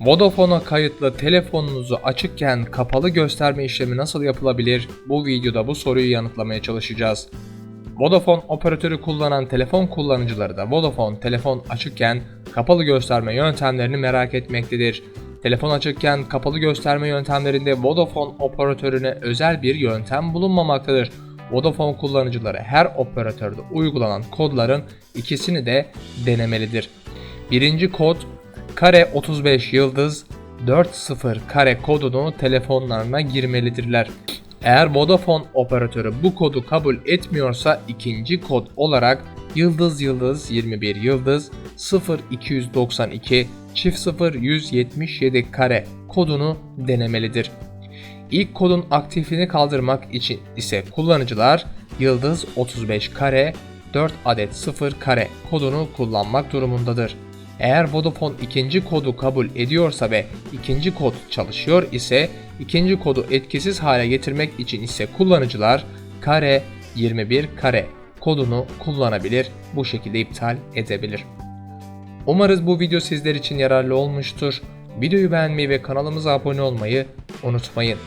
Vodafone'a kayıtlı telefonunuzu açıkken kapalı gösterme işlemi nasıl yapılabilir? Bu videoda bu soruyu yanıtlamaya çalışacağız. Vodafone operatörü kullanan telefon kullanıcıları da Vodafone telefon açıkken kapalı gösterme yöntemlerini merak etmektedir. Telefon açıkken kapalı gösterme yöntemlerinde Vodafone operatörüne özel bir yöntem bulunmamaktadır. Vodafone kullanıcıları her operatörde uygulanan kodların ikisini de denemelidir. Birinci kod kare 35 yıldız 40 kare kodunu telefonlarına girmelidirler. Eğer Vodafone operatörü bu kodu kabul etmiyorsa ikinci kod olarak yıldız yıldız 21 yıldız 0292 çift 0 177 kare kodunu denemelidir. İlk kodun aktifini kaldırmak için ise kullanıcılar yıldız 35 kare 4 adet 0 kare kodunu kullanmak durumundadır. Eğer Vodafone ikinci kodu kabul ediyorsa ve ikinci kod çalışıyor ise ikinci kodu etkisiz hale getirmek için ise kullanıcılar kare 21 kare kodunu kullanabilir bu şekilde iptal edebilir. Umarız bu video sizler için yararlı olmuştur. Videoyu beğenmeyi ve kanalımıza abone olmayı unutmayın.